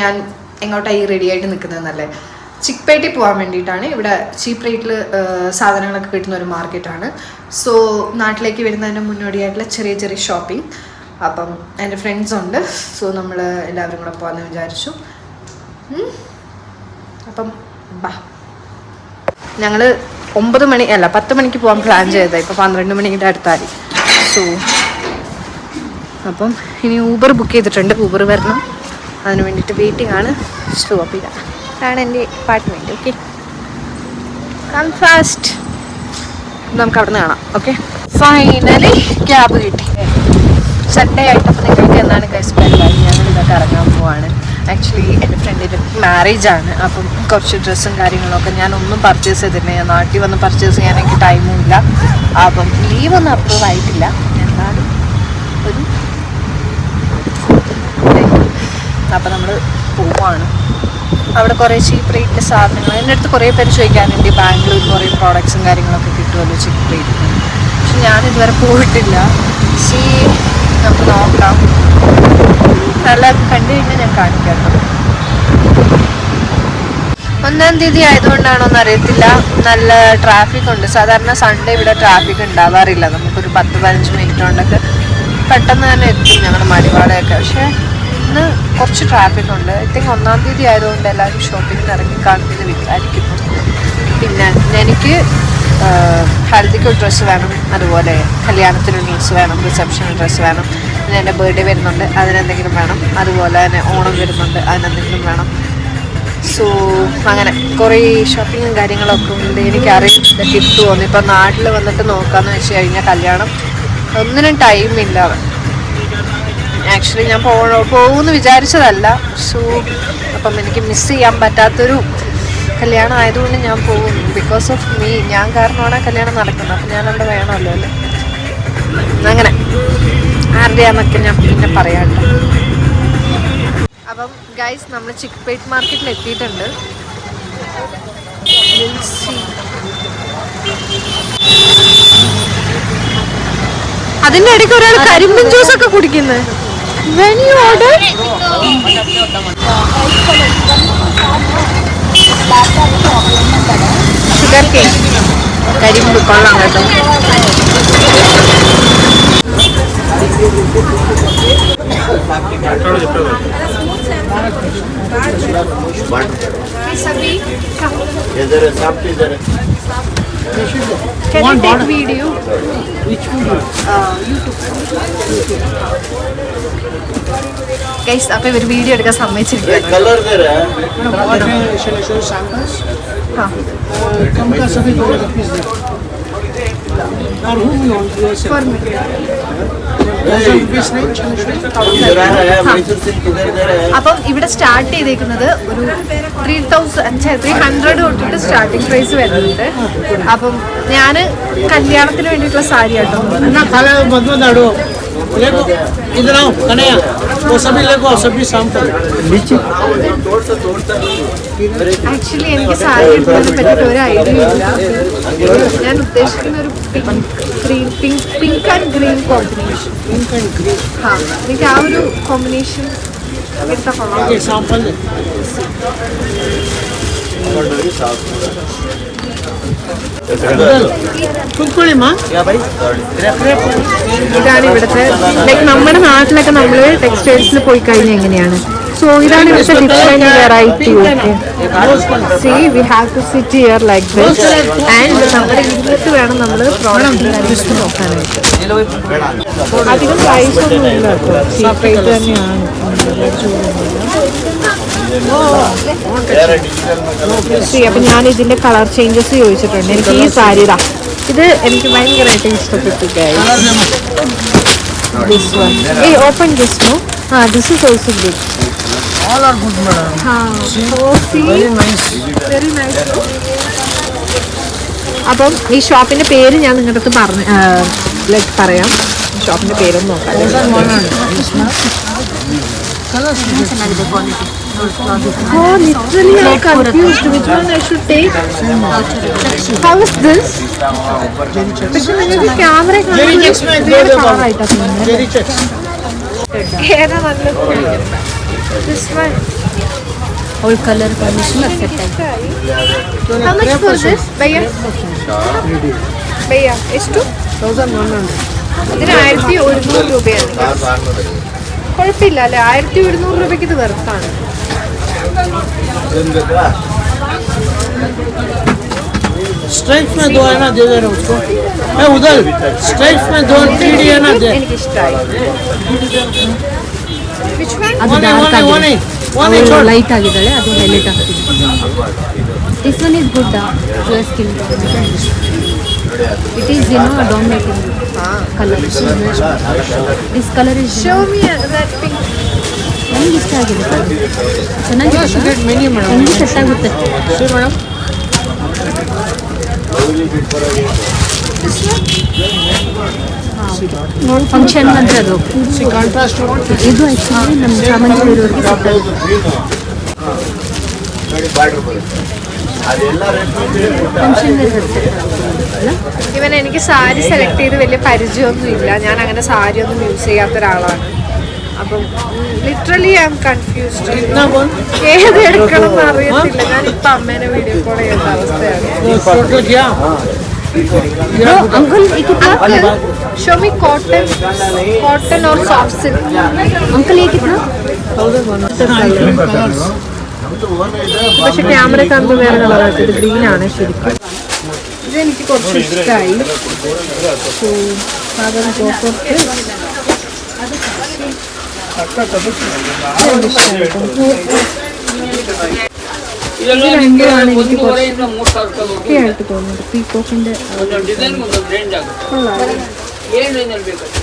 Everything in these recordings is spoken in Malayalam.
ഞാൻ എങ്ങോട്ടായി റെഡി ആയിട്ട് നിൽക്കുന്നതെന്നല്ലേ ചിക്പേട്ടിൽ പോകാൻ വേണ്ടിയിട്ടാണ് ഇവിടെ ചീപ്പ് റേറ്റിൽ സാധനങ്ങളൊക്കെ കിട്ടുന്ന ഒരു മാർക്കറ്റാണ് സോ നാട്ടിലേക്ക് വരുന്നതിന് മുന്നോടിയായിട്ടുള്ള ചെറിയ ചെറിയ ഷോപ്പിംഗ് അപ്പം എന്റെ ഫ്രണ്ട്സ് ഉണ്ട്. സോ നമ്മൾ എല്ലാവരും കൂടെ പോകാമെന്ന് വിചാരിച്ചു. അപ്പം ബാ. ഞങ്ങൾ ഒമ്പത് മണി അല്ല പത്ത് മണിക്ക് പോകാൻ പ്ലാൻ ചെയ്തത്. ഇപ്പോൾ പന്ത്രണ്ട് മണിയുടെ അടുത്തായി. സോ അപ്പം ഇനി ഊബർ ബുക്ക് ചെയ്തിട്ടുണ്ട്. ഊബർ വരണം. അതിന് വേണ്ടിയിട്ട് വെയിറ്റിംഗ് ആണ്. സ്റ്റോപ്പ് ഇതാണ് എന്റെ അപ്പാർട്ട്മെന്റ് ഓക്കെ കം ഫാസ്റ്റ് നമുക്ക് അവിടെ നിന്ന് കാണാം ഓക്കെ ഫൈനലി ക്യാബ് കിട്ടി. സൺഡേ ആയിട്ടപ്പോൾ നിങ്ങൾക്ക് എന്താണ് ഗൈസ് ഞാൻ ഇതൊക്കെ ഇറങ്ങാൻ പോവാണ്. ആക്ച്വലി എന്റെ ഫ്രണ്ടിന്റെ മാരേജ് ആണ്. അപ്പം കുറച്ച് ഡ്രസ്സും കാര്യങ്ങളൊക്കെ ഞാൻ ഒന്നും പർച്ചേസ് ചെയ്തിട്ടില്ല. ഞാൻ നാട്ടിൽ വന്ന് പർച്ചേസ് ചെയ്യാൻ എനിക്ക് ടൈമും ഇല്ല. അപ്പം ലീവൊന്നും അപ്രൂവ് ആയിട്ടില്ല. എന്നാലും ഒരു അപ്പം നമ്മൾ പോവാണ് അവിടെ കുറേ ചീപ്പ് റേറ്റിൽ സാധനങ്ങൾ എന്റെ അടുത്ത് കുറേ പേര് ചോദിക്കാനുണ്ട് ബാംഗ്ലൂരിൽ കുറേ പ്രോഡക്ട്സും കാര്യങ്ങളൊക്കെ കിട്ടുമല്ലോ ചീപ്പ് റേറ്റിന് പക്ഷെ ഞാൻ ഇതുവരെ പോയിട്ടില്ല. സി നമുക്ക് നോക്കാം. നല്ല കണ്ടു കഴിഞ്ഞാൽ ഞാൻ കാണിക്കാം കേട്ടോ ഒന്നാം തീയതി ആയതുകൊണ്ടാണോന്ന് അറിയത്തില്ല. നല്ല ട്രാഫിക് ഉണ്ട്. സാധാരണ സൺഡേ ഇവിടെ ട്രാഫിക് ഉണ്ടാവാറില്ല. നമുക്കൊരു പത്ത് പതിനഞ്ച് മിനിറ്റ് കൊണ്ടൊക്കെ പെട്ടെന്ന് തന്നെ എത്തും ഞങ്ങളുടെ മടിവാടയൊക്കെ പക്ഷേ ഇന്ന് കുറച്ച് ട്രാഫിക് ഉണ്ട്. ഐ തിങ്ക് ഒന്നാം തീയതി ആയതുകൊണ്ട് എല്ലാവരും ഷോപ്പിംഗിന് ഇറങ്ങി കാണുമെന്ന് വിചാരിക്കുന്നു. പിന്നെ എനിക്ക് ഹൽദിക്ക് ഒരു ഡ്രസ്സ് വേണം. അതുപോലെ കല്യാണത്തിന് ഡ്രസ്സ് വേണം. റിസപ്ഷന് ഡ്രസ്സ് വേണം. പിന്നെ എന്റെ ബർത്ത്ഡേ വരുന്നുണ്ട്. അതിനെന്തെങ്കിലും വേണം. അതുപോലെ തന്നെ ഓണം വരുന്നുണ്ട്. അതിനെന്തെങ്കിലും വേണം. സോ അങ്ങനെ കുറേ ഷോപ്പിങ്ങും കാര്യങ്ങളൊക്കെ ഉണ്ട്. എനിക്കറിയില്ല കിട്ടുമോ ഇപ്പം നാട്ടിൽ വന്നിട്ട് നോക്കാമെന്ന് വെച്ച് കഴിഞ്ഞാൽ കല്യാണം ഒന്നിനും ടൈമില്ല ആക്ച്വലി ഞാൻ പോകണോ പോകുമെന്ന് വിചാരിച്ചതല്ല. സോ അപ്പം എനിക്ക് മിസ് ചെയ്യാൻ പറ്റാത്തൊരു കല്യാണം ആയതുകൊണ്ട് ഞാൻ പോകുന്നു. ബിക്കോസ് ഓഫ് മീ ഞാൻ കാരണമാണ് കല്യാണം നടക്കുന്നത്. അപ്പം ഞാൻ അവിടെ വേണമല്ലോ അല്ലേ? അങ്ങനെ. ആരുടെയാന്നൊക്കെ ഞാൻ പിന്നെ പറയാട്ടോ അപ്പം ഗൈസ് നമ്മൾ ചിക്പേട്ട് മാർക്കറ്റിൽ എത്തിയിട്ടുണ്ട്. അതിന്റെ ഇടയ്ക്ക് ഒരാൾ കരിമ്പിൻ ജ്യൂസ് ഒക്കെ കുടിക്കുന്നത് When you order? Sugar cake. കരിമ്പ് കൊള്ളാം കേട്ടോ ഇതരെ സാപ്പിതരെ Can One you take border. video? Which video? Uh, YouTube. Guys അപ്പൊ ഇവർ വീഡിയോ എടുക്കാൻ സമ്മതിച്ചിരിക്കുകയാണ് അപ്പം ഇവിടെ സ്റ്റാർട്ട് ചെയ്തേക്കുന്നത് ഒരു ത്രീ തൗസൻഡ് ത്രീ ഹൺഡ്രഡ് തൊട്ടിട്ട് സ്റ്റാർട്ടിംഗ് പ്രൈസ് വരുന്നുണ്ട്. അപ്പം ഞാൻ കല്യാണത്തിന് വേണ്ടിയിട്ടുള്ള സാരി കേട്ടോ ना खाला मत मत आड़ो देखो इधर आओ कन्हैया वो सभी लेको सभी सैंपल नीचे ആക്ച്വലി എനിക്ക് സാരി എടുത്തതിനെ പറ്റിയിട്ട് ഒരു ഐഡിയ ഇല്ല ഞാൻ ഉദ്ദേശിക്കുന്ന ഒരു pink green pink pink and green combination pink and green ആ എനിക്ക് ആ ഒരു കോമ്പിനേഷൻ എടുത്താൽ കൊള്ളാം ഇതാണ് ഇവിടുത്തെ ലൈക്ക് നമ്മുടെ നാട്ടിലൊക്കെ നമ്മൾ ടെക്സ്റ്റൈൽസിൽ പോയി കഴിഞ്ഞാൽ എങ്ങനെയാണ്? സോ ഇതാണ് ഇവിടുത്തെ different variety see we have to sit here like this and നമ്മുടെ ഇരുന്നിട്ട് വേണം നമ്മൾ പ്രോഡക്റ്റ് നോക്കാനായിട്ട്. അധികം പ്രൈസ് ഒന്നും ഇല്ല കേട്ടോ. സെപ്പറേറ്റ് തന്നെയാണ്. അപ്പം ഞാൻ ഇതിന്റെ കളർ ചേഞ്ചസ് ചോദിച്ചിട്ടുണ്ട് എനിക്ക് ഈ സാരി ഇതാ ഇത് എനിക്ക് ഭയങ്കരമായിട്ട് ഇഷ്ടപ്പെട്ടു this this no? Ah, this is also good. All Ah, oh? അപ്പം ഈ ഷോപ്പിന്റെ പേര് ഞാൻ നിങ്ങളുടെ അടുത്ത് പറഞ്ഞു ലൈക്ക് പറയാം ഷോപ്പിന്റെ പേരൊന്നും നോക്കാം Oh, literally I'm confused which one I should take. How is this? പക്ഷെ നിങ്ങൾക്ക് ക്യാമറ ഏതാ നല്ലത് This one. All color combination perfect. How much for this, Bhaiya? Bhaiya, ಎಷ್ಟು? 1100. ഇതിന് ആയിരത്തി ഒരുന്നൂറ് രൂപയാണ് കുഴപ്പമില്ല അല്ലേ ആയിരത്തി ഒരുന്നൂറ് രൂപയ്ക്ക് ഇത് വെറുതാണ് स्ट्रेच में दो है ना दे दे रहे उसको मैं उधर स्ट्रेच में दो थ्री है ना दे ಅದು ಡಾರ್ಕ್ ಆಗಿದೆ ಅವಳು ಲೈಟ್ ಆಗಿದ್ದಾಳೆ ಅದು ಹೈಲೈಟ್ ಆಗ್ತಿದೆ this one is good fair skin it is you know dominating colour this colour is show me that pink ನನಗೆ ಇಷ್ಟ ಆಗಿದೆ ಚೆನ್ನಾಗಿದೆ get many madam. ನನಗೆ ಸೆಟ್ ಆಗುತ್ತೆ See madam. ಫಂಕ್ಷನ್ ಅಂದರೆ ಅದು See contrast one. ಇದು ಆ್ಯಕ್ಚುಲಿ ನಮ್ಮ ಚಾಮಂಜಿ ಇರೋರಿಗೆ ಸೆಟ್ ಆಗುತ್ತೆ ನೋಡಿ ಬಾರ್ಡರ್ ಬರುತ್ತೆ ಅದೆಲ್ಲ ರೇಟ್ ಫಂಕ್ಷನ್ ವೇರ್ ಸೆಟ್ ಆಗುತ್ತೆ ഇവൻ എനിക്ക് സാരി സെലക്ട് ചെയ്ത് വലിയ പരിചയമൊന്നും ഇല്ല ഞാൻ അങ്ങനെ സാരി ഒന്നും യൂസ് ചെയ്യാത്ത ഒരാളാണ് അപ്പം ലിറ്ററലി ഐ എം കൺഫ്യൂസ്ഡ് ഏത് എടുക്കണം എന്ന് അറിയത്തില്ല. ഞാൻ ഇപ്പൊ അമ്മേനെ വീഡിയോ കോൾ ചെയ്യുന്ന അവസ്ഥയാണ്. अंकल ये कितना शो मी कॉटन कॉटन और सॉफ्ट सिल्क अंकल ये कितना പക്ഷെ ക്യാമറ കാണുമ്പോൾ വേറെ കളറായിട്ട് ഇത് ഗ്രീനാണ് ശരിക്കും. ഇതെനിക്ക് കുറച്ച് ഇഷ്ടമായി സാധാരണ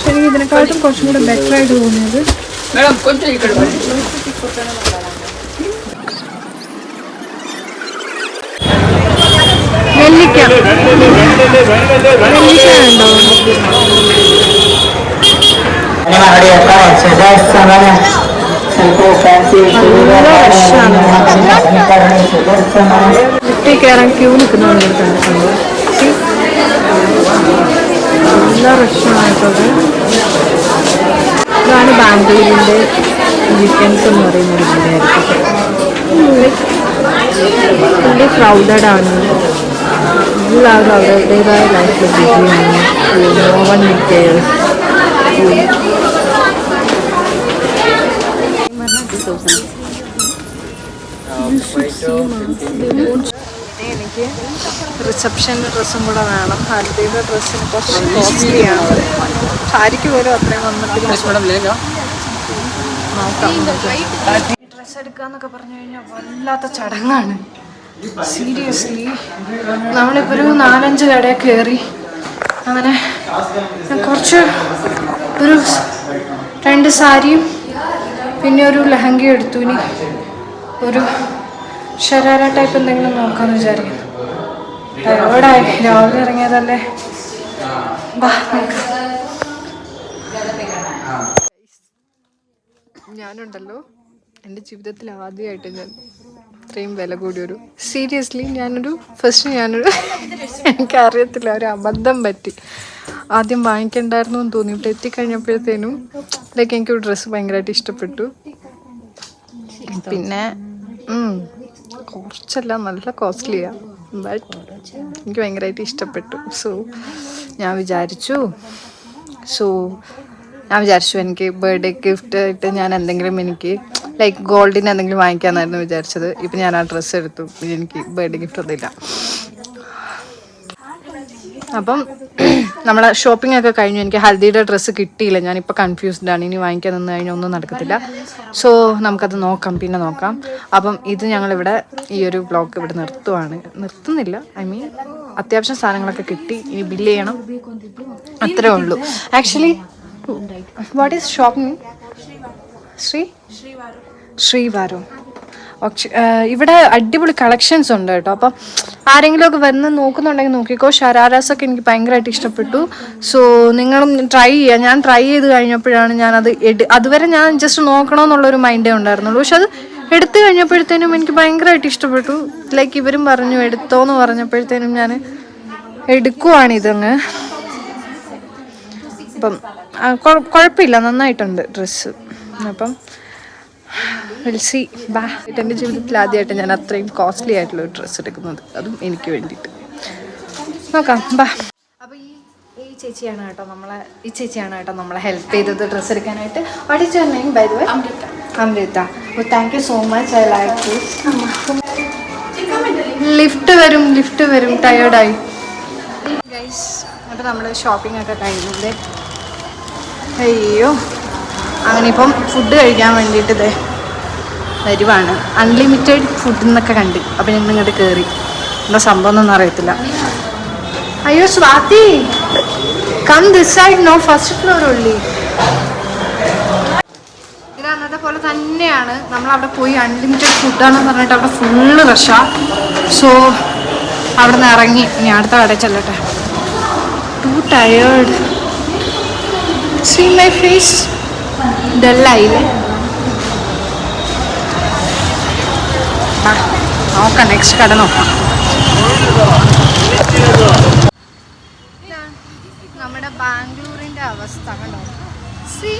എനിക്ക് ഇതിനെക്കാട്ടും കുറച്ചും കൂടെ ബെറ്റർ ആയിട്ട് തോന്നിയത് ಮೇಡಮ್ ಕೊಂಚ ಈ ಕಡೆ ಬನ್ನಿ നെല്ലിക്ക നെല്ലിക്ക ഉണ്ടോ നല്ല രക്ഷമാണ് കുട്ടി കയറാൻ ക്യൂ ഇവിടെ കണ്ടിട്ടുണ്ട് See? നല്ല റഷാണത് ഇതാണ് ബാംഗ്ലൂരിന്റെ വീക്കെൻഡ്സ് എന്ന് പറയുന്ന ഒരു ജില്ലയായിരിക്കും ഫുള്ളി ക്രൗഡഡ് ആണ്. എല്ലാവരും അവരുടേതായ ലൈഫിൽ ബിസിയാണ് നോ വൺ എനിക്ക് റിസപ്ഷന്റെ ഡ്രസ്സും കൂടെ വേണം. ഹൽദിയുടെ ഡ്രസ്സിന് കുറച്ച് കോസ്റ്റ്ലിയാണ് സാരിക്ക് പോലും അത്രയും വന്നിട്ടില്ല. നോക്കാം. ഡ്രസ്സ് എടുക്കാന്നൊക്കെ പറഞ്ഞു കഴിഞ്ഞാൽ വല്ലാത്ത ചടങ്ങാണ്. സീരിയസ്ലി നമ്മളിപ്പോ ഒരു നാലഞ്ച് കട കയറി അങ്ങനെ കുറച്ച് ഒരു രണ്ട് സാരിയും പിന്നെ ഒരു ലഹങ്ക എടുത്തു. ഇനി ഒരു ഷരാര ടൈപ്പ് എന്തെങ്കിലും നോക്കാമെന്ന് വിചാരിക്കുന്നു. എവിടായി രാവിലെ ഇറങ്ങിയതല്ലേ? നോക്കാം. ഞാനുണ്ടല്ലോ. എന്റെ ജീവിതത്തിൽ ആദ്യമായിട്ട് ഞാൻ ഇത്രയും വില കൂടിയൊരു സീരിയസ്ലി ഞാനൊരു ഫസ്റ്റ് ഞാനൊരു എനിക്കറിയത്തില്ല ഒരു അബദ്ധം പറ്റി. ആദ്യം വാങ്ങിക്കണ്ടായിരുന്നു എന്ന് തോന്നി. ഇവിടെ എത്തിക്കഴിഞ്ഞപ്പോഴത്തേനും ലൈക്ക് എനിക്ക് ഡ്രസ്സ് ഭയങ്കരമായിട്ട് ഇഷ്ടപ്പെട്ടു. പിന്നെ കുറച്ചല്ല നല്ല കോസ്റ്റ്ലിയാണ് ബട്ട് എനിക്ക് ഭയങ്കരമായിട്ട് ഇഷ്ടപ്പെട്ടു. സോ ഞാൻ വിചാരിച്ചു. സോ ഞാൻ വിചാരിച്ചു എനിക്ക് ബർത്ത്ഡേ ഗിഫ്റ്റ് ആയിട്ട് ഞാൻ എന്തെങ്കിലും എനിക്ക് ലൈക്ക് ഗോൾഡിന് എന്തെങ്കിലും വാങ്ങിക്കാമെന്നായിരുന്നു വിചാരിച്ചത്. ഇപ്പം ഞാൻ ആ ഡ്രസ്സ് എടുത്തു. എനിക്ക് ബർത്ത്ഡേ ഗിഫ്റ്റ് ഒന്നുമില്ല. അപ്പം നമ്മളെ ഷോപ്പിംഗ് ഒക്കെ കഴിഞ്ഞു. എനിക്ക് ഹൽദിയുടെ ഡ്രസ്സ് കിട്ടിയില്ല. ഞാനിപ്പോൾ കൺഫ്യൂസ്ഡ് ആണ്. ഇനി വാങ്ങിക്കാൻ നിന്ന് കഴിഞ്ഞാൽ ഒന്നും നടക്കത്തില്ല. സോ നമുക്കത് നോക്കാം. പിന്നെ നോക്കാം. അപ്പം ഇത് ഞങ്ങളിവിടെ ഈ ഒരു ബ്ലോഗ് ഇവിടെ നിർത്തുവാണ്. നിർത്തുന്നില്ല. ഐ മീൻ അത്യാവശ്യം സാധനങ്ങളൊക്കെ കിട്ടി. ഇനി ബില്ല് ചെയ്യണം. അത്രേ ഉള്ളൂ. Actually what is shopping Sree? Sreevaram ഇവിടെ അടിപൊളി കളക്ഷൻസ് ഉണ്ട് കേട്ടോ. അപ്പം ആരെങ്കിലും ഒക്കെ വന്ന് നോക്കുന്നുണ്ടെങ്കിൽ നോക്കിക്കോ. ഷരാരാസ് ഒക്കെ എനിക്ക് ഭയങ്കരമായിട്ട് ഇഷ്ടപ്പെട്ടു. സോ നിങ്ങളും ട്രൈ ചെയ്യുക ഞാൻ ട്രൈ ചെയ്ത് കഴിഞ്ഞപ്പോഴാണ് ഞാനത് എടു അതുവരെ ഞാൻ ജസ്റ്റ് നോക്കണമെന്നുള്ളൊരു മൈൻഡേ ഉണ്ടായിരുന്നുള്ളൂ. പക്ഷെ അത് എടുത്തു കഴിഞ്ഞപ്പോഴത്തേനും എനിക്ക് ഭയങ്കരമായിട്ട് ഇഷ്ടപ്പെട്ടു. ലൈക്ക് ഇവരും പറഞ്ഞു എടുത്തോ എന്ന് പറഞ്ഞപ്പോഴത്തേനും ഞാൻ എടുക്കുവാണിതങ്ങ്. അപ്പം ആ, കുഴ- കുഴപ്പമില്ല നന്നായിട്ടുണ്ട് ഡ്രസ്സ്. അപ്പം വിൽസി ബാ എന്റെ ജീവിതത്തിൽ ആദ്യമായിട്ട് ഞാൻ അത്രയും കോസ്റ്റ്ലി ആയിട്ടുള്ള ഒരു ഡ്രസ്സ് എടുക്കുന്നത്. അതും എനിക്ക് വേണ്ടിയിട്ട്. നോക്കാം. ബാ അപ്പോൾ ഈ ഈ ചേച്ചിയാണ് കേട്ടോ നമ്മളെ ഈ ചേച്ചിയാണ് കേട്ടോ നമ്മളെ ഹെൽപ്പ് ചെയ്തത് ഡ്രസ്സ് എടുക്കാനായിട്ട്. പഠിച്ചു തന്നെ name by the way Amrita. Amrita അപ്പോൾ thank you so much I like lift വരും ലിഫ്റ്റ് വരും. ടയേർഡായി ഗൈസ് അപ്പോൾ നമ്മൾ ഷോപ്പിംഗ് ഒക്കെ കഴിഞ്ഞില്ലേ അയ്യോ. അങ്ങനെ ഇപ്പം ഫുഡ് കഴിക്കാൻ വേണ്ടിയിട്ട് ഇതേ വരുവാണ്. അൺലിമിറ്റഡ് ഫുഡ് എന്നൊക്കെ കണ്ട്. അപ്പം ഞങ്ങൾ ഇങ്ങോട്ട് കയറി എന്താ സംഭവം ഒന്നും അറിയത്തില്ല. അയ്യോ Swathi! Come this side no first floor ഉള്ളി ഇത് അന്നത്തെ പോലെ തന്നെയാണ്. നമ്മൾ അവിടെ പോയി അൺലിമിറ്റഡ് ഫുഡാണെന്ന് പറഞ്ഞിട്ട് അവിടെ ഫുള്ള് റഷാ സോ അവിടെ നിന്ന് ഇറങ്ങി. ഇനി അടുത്ത കടയിൽ ചെല്ലട്ടെ. Too tired see my face ഡല്ലായില്ലേ? നോക്കാം നെക്സ്റ്റ് കട നോക്കാം. നമ്മുടെ ബാംഗ്ലൂരിന്റെ അവസ്ഥ കണ്ടോ? സി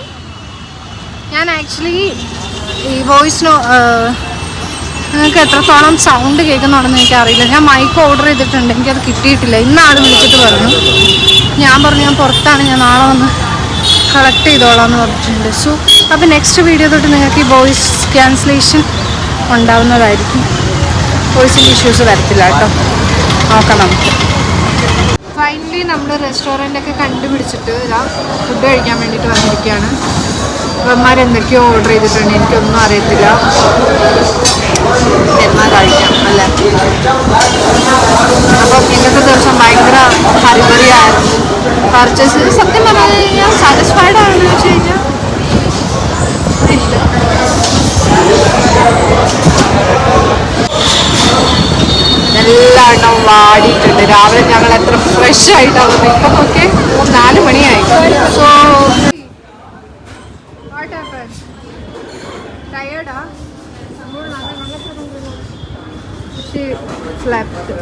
ഞാൻ ആക്ച്വലി ഈ വോയിസ് നോ നിങ്ങൾക്ക് എത്രത്തോളം സൗണ്ട് കേൾക്കുന്നുണ്ടെന്ന് എനിക്കറിയില്ല. ഞാൻ മൈക്ക് ഓർഡർ ചെയ്തിട്ടുണ്ട് എനിക്കത് കിട്ടിയിട്ടില്ല. ഇന്ന് ആൾ വിളിച്ചിട്ട് പറഞ്ഞു. ഞാൻ പറഞ്ഞു ഞാൻ പുറത്താണ് ഞാൻ നാളെ വന്ന് കളക്ട് ചെയ്തോളാം എന്ന് പറഞ്ഞിട്ടുണ്ട്. സോ അപ്പോൾ നെക്സ്റ്റ് വീഡിയോ തൊട്ട് നിങ്ങൾക്ക് ഈ വോയിസ് ക്യാൻസലേഷൻ ഉണ്ടാവുന്നതായിരിക്കും. വോയിസിന്റെ ഇഷ്യൂസ് വരത്തില്ല കേട്ടോ. നോക്കാം നമുക്ക്. ഫൈനലി നമ്മൾ റെസ്റ്റോറന്റൊക്കെ കണ്ടുപിടിച്ചിട്ട് ഇതാ ഫുഡ് കഴിക്കാൻ വേണ്ടിയിട്ട് വന്നിരിക്കുകയാണ്. എന്തൊക്കെയോ ഓർഡർ ചെയ്തിട്ടുണ്ട്. എനിക്കൊന്നും അറിയത്തില്ല. എന്നാൽ കഴിക്കാം അല്ലേ? അപ്പം ഇന്നത്തെ ദിവസം ഭയങ്കര ഹരിപറിയായിരുന്നു. പർച്ചേസ് സത്യം പറഞ്ഞു കഴിഞ്ഞാൽ സാറ്റിസ്ഫൈഡ് ആണെന്ന് വെച്ച് കഴിഞ്ഞാൽ എല്ലാണ്ടും എല്ലാ വാടിയിട്ടുണ്ട്. രാവിലെ ഞങ്ങൾ എത്ര ഫ്രഷ് ആയിട്ടാണ് ഇപ്പം ഒക്കെ നാല് മണിയായി. So ടയേർഡാ flapped